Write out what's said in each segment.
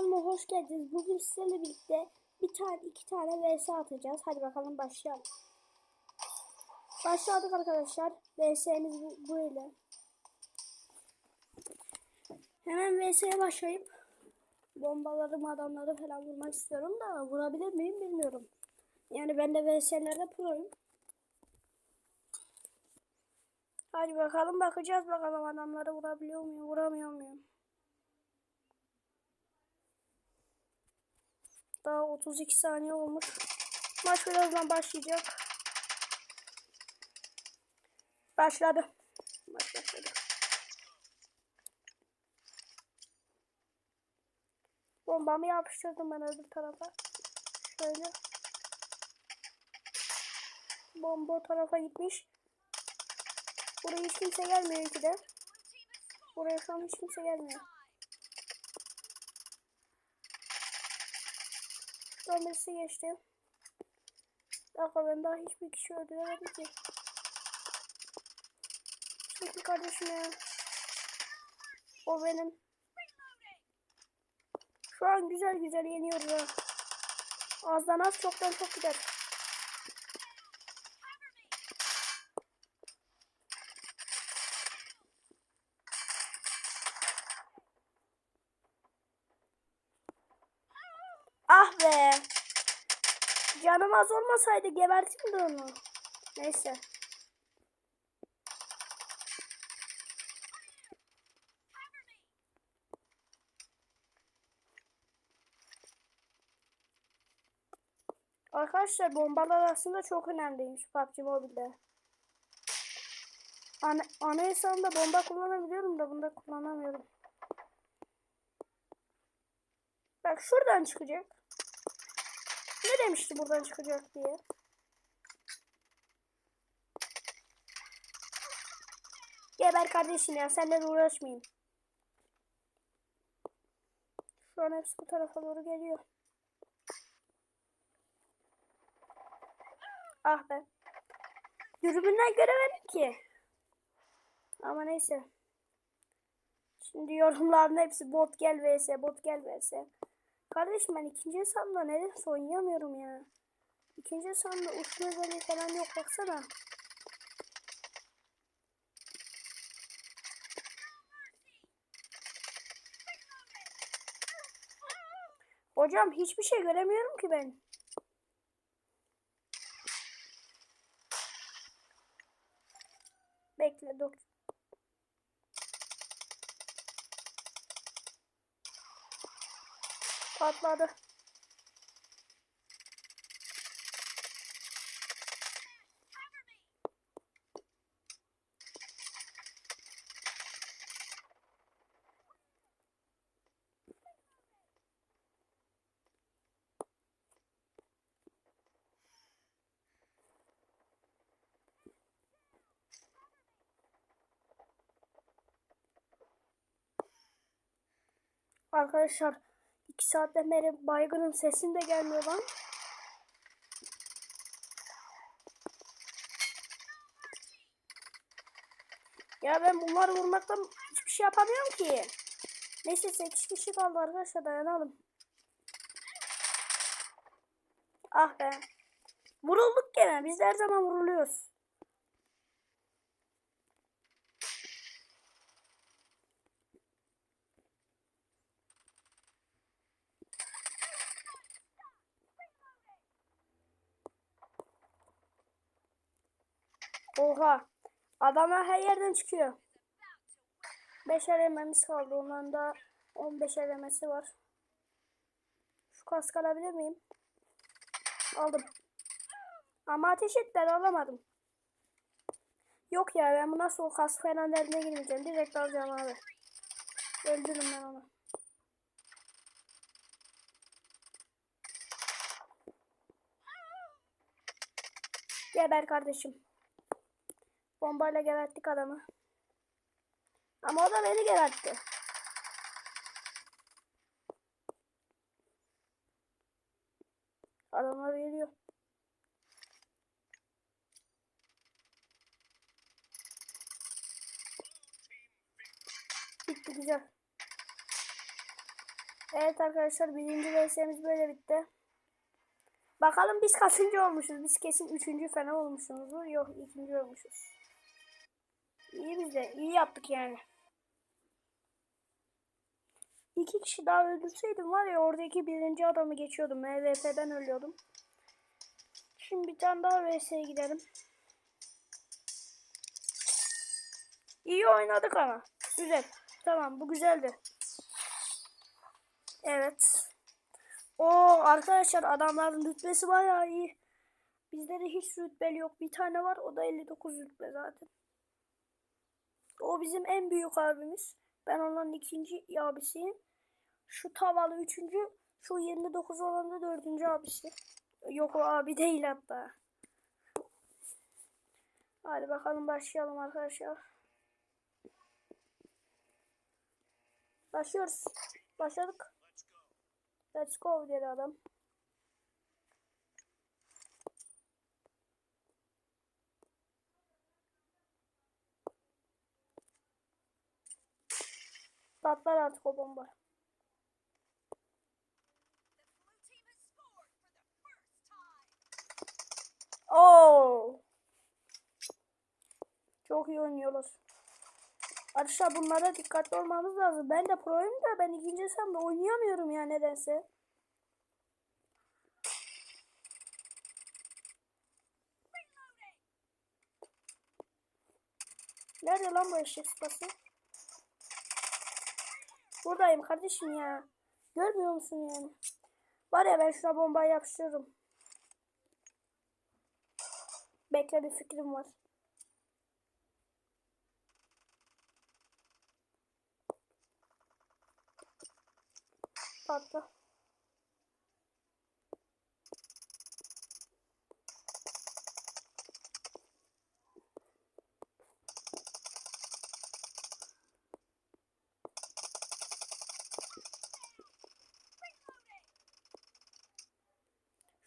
kanalıma hoş geldiniz. Bugün sizlerle birlikte bir tane iki tane vs atacağız. Hadi bakalım başlayalım. Başladık arkadaşlar. VS'miz bu- böyle. Hemen VS'ye başlayıp bombaları adamları falan vurmak istiyorum da vurabilir miyim bilmiyorum. Yani ben de VS'lerde proyum. Hadi bakalım bakacağız bakalım adamları vurabiliyor muyum vuramıyor muyum. Daha 32 saniye olmuş. Maç birazdan başlayacak. Başladı. Maç başladı. Bombamı yapıştırdım ben öbür tarafa. Şöyle. Bomba o tarafa gitmiş. Buraya hiç kimse gelmiyor iki de. Buraya şu an hiç kimse gelmiyor. Şuradan birisi geçti. Dakika ben daha hiçbir kişi öldüremedim ki. Çünkü kardeşim ya. O benim. Şu an güzel güzel yeniyoruz ha. Azdan az çoktan çok gider. Ah be. Canım az olmasaydı gebertim de onu. Neyse. Arkadaşlar bombalar aslında çok önemliymiş PUBG Mobile'de. Ana, ana hesabımda bomba kullanabiliyorum da bunda kullanamıyorum. Bak şuradan çıkacak. Ne demişti buradan çıkacak diye. Geber kardeşim ya de uğraşmayayım. Şu an hepsi bu tarafa doğru geliyor. Ah be. Dürbünden göremedim ki. Ama neyse. Şimdi yorumların hepsi bot gel vs bot gel vs. Kardeşim ben ikinci hesabımda nedense oynayamıyorum ya. İkinci hesabımda uçma özelliği falan yok baksana. Hocam hiçbir şey göremiyorum ki ben. Bekle dur. Patladı. Arkadaşlar 2 saatten beri baygının sesin de gelmiyor lan. Ya ben bunları vurmaktan hiçbir şey yapamıyorum ki. Neyse 8 kişi kaldı arkadaşlar dayanalım. Ah be. Vurulduk gene. Biz her zaman vuruluyoruz. Oha. Adamlar her yerden çıkıyor. 5 elememiz kaldı. Onların da 15 elemesi var. Şu kask alabilir miyim? Aldım. Ama ateş ettiler alamadım. Yok ya ben bu nasıl o kask falan derdine girmeyeceğim. Direkt alacağım abi. Öldürürüm ben onu. Geber kardeşim. Bombayla geberttik adamı. Ama o da beni gebertti. Adamlar geliyor. Bitti güzel. Evet arkadaşlar birinci VS'miz böyle bitti. Bakalım biz kaçıncı olmuşuz? Biz kesin üçüncü falan olmuşuzdur. Yok ikinci olmuşuz. İyi biz de iyi yaptık yani. İki kişi daha öldürseydim var ya oradaki birinci adamı geçiyordum. MVP'den ölüyordum. Şimdi bir tane daha VS'ye gidelim. İyi oynadık ama. Güzel. Tamam bu güzeldi. Evet. O arkadaşlar adamların rütbesi bayağı iyi. Bizde de hiç rütbeli yok. Bir tane var o da 59 rütbe zaten. O bizim en büyük abimiz. Ben onların ikinci abisiyim. Şu tavalı üçüncü. Şu 29 olan da dördüncü abisi. Yok o abi değil hatta. Hadi bakalım başlayalım arkadaşlar. Başlıyoruz. Başladık. Let's go dedi adam. Patlar artık o bomba. Oo. Çok iyi oynuyorlar. Arkadaşlar bunlara dikkatli olmamız lazım. Ben de proyum da ben ikinci hesabımda oynayamıyorum ya nedense. Nerede lan bu eşek sıpası? Buradayım kardeşim ya. Görmüyor musun yani? Var ya ben şuna bombayı yapıştırırım. Bekle bir fikrim var. Patla.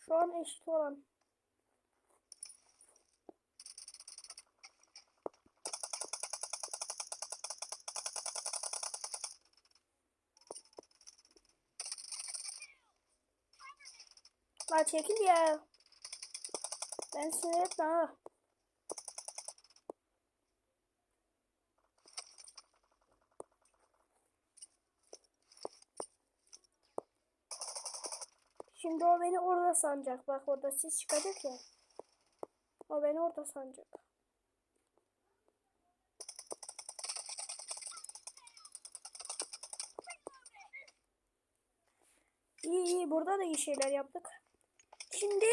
Şu an eşit olan. Lan çekil ya. Ben sinir etme ha. Şimdi o beni orada sanacak. Bak orada sis çıkacak ya. O beni orada sanacak. İyi iyi burada da iyi şeyler yaptık. Şimdi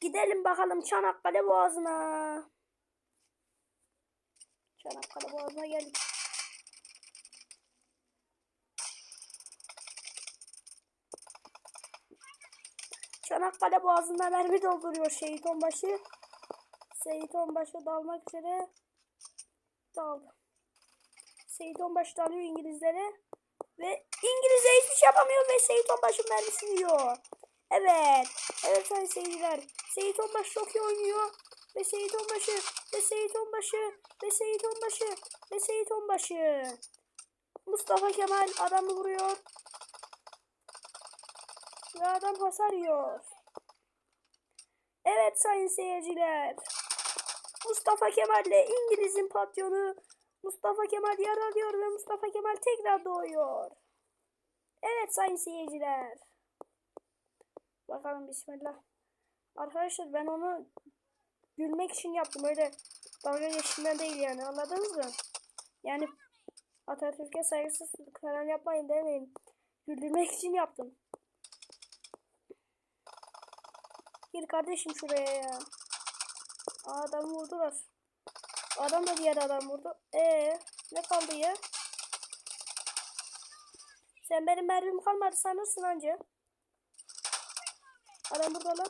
gidelim bakalım Çanakkale Boğazı'na. Çanakkale Boğazı'na geldik. Çanakkale Boğazı'nda mermi dolduruyor şehit onbaşı. Seyit onbaşı dalmak üzere daldı. Seyit onbaşı dalıyor İngilizlere. Ve İngilizce hiçbir şey yapamıyor ve Seyit onbaşı mermisini yiyor. Evet. Evet sayın seyirciler. Seyit Onbaşı çok iyi oynuyor. Ve Seyit Onbaşı. Ve Seyit Onbaşı. Ve Seyit Onbaşı. Ve Seyit Onbaşı. Mustafa Kemal adamı vuruyor. Ve adam hasar yiyor. Evet sayın seyirciler. Mustafa Kemal ile İngiliz'in patronu Mustafa Kemal yaralıyor ve Mustafa Kemal tekrar doğuyor. Evet sayın seyirciler. Bakalım bismillah. Arkadaşlar ben onu gülmek için yaptım. Öyle dalga geçtiğinden değil yani anladınız mı? Yani Atatürk'e saygısız falan yapmayın demeyin. Güldürmek için yaptım. Gir kardeşim şuraya ya. Aa, adamı vurdular. Adam da diğer adam vurdu. Ee, ne kaldı ya? Sen benim mermim kalmadı sanırsın anca. Adam burada lan.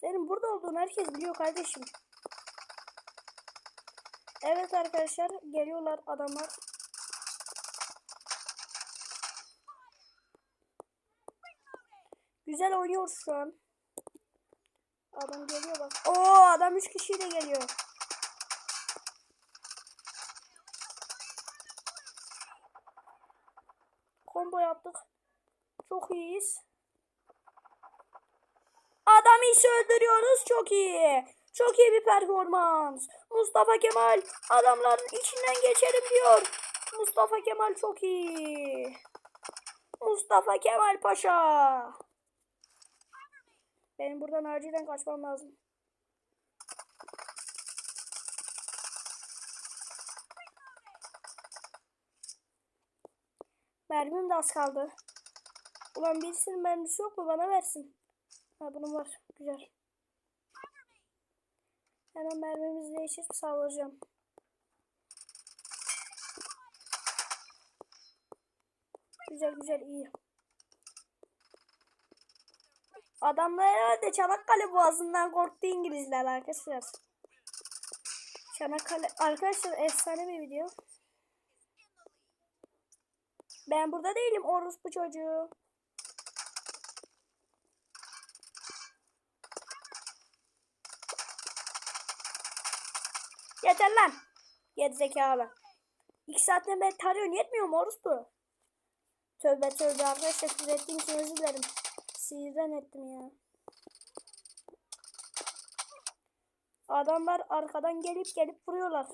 Senin burada olduğunu herkes biliyor kardeşim. Evet arkadaşlar geliyorlar adamlar. Güzel oynuyoruz şu an. Adam geliyor bak. Oo adam 3 kişiyle geliyor. Combo yaptık. Çok iyiyiz. Adamı ise öldürüyoruz. Çok iyi. Çok iyi bir performans. Mustafa Kemal adamların içinden geçerim diyor. Mustafa Kemal çok iyi. Mustafa Kemal Paşa. Benim buradan acilen kaçmam lazım. Mermim de az kaldı. Ulan birisinin mermisi yok mu? Bana versin. Ha bunun var. Güzel. Hemen mermimizi değiştirip sağlayacağım. Güzel güzel iyi. Adamlar herhalde Çanakkale boğazından korktu İngilizler arkadaşlar. Çanakkale arkadaşlar efsane bir video. Ben burada değilim orospu çocuğu. Yeter lan. Geri zekalı. İki saatten beri tarıyorsun yetmiyor mu orospu? Tövbe tövbe arkadaşlar küfür ettiğim için özür dilerim. Sinirden ettim ya. Adamlar arkadan gelip gelip vuruyorlar.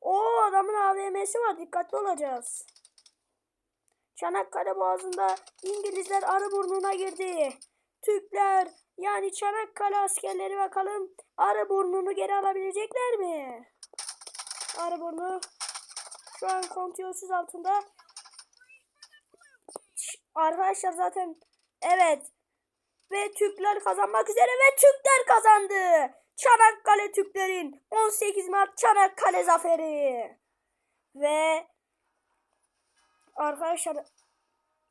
O adamın AVM'si var dikkatli olacağız. Çanakkale Boğazı'nda İngilizler arı burnuna girdi. Türkler yani Çanakkale askerleri bakalım arı burnunu geri alabilecekler mi? Arı burnu şu an kontrolsüz altında. Arkadaşlar zaten evet ve Türkler kazanmak üzere ve Türkler kazandı. Çanakkale Türklerin 18 Mart Çanakkale zaferi. Ve arkadaşlar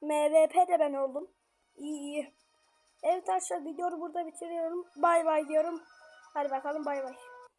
MVP de ben oldum. İyi iyi. Evet arkadaşlar videoyu burada bitiriyorum. Bay bay diyorum. Hadi bakalım bay bay.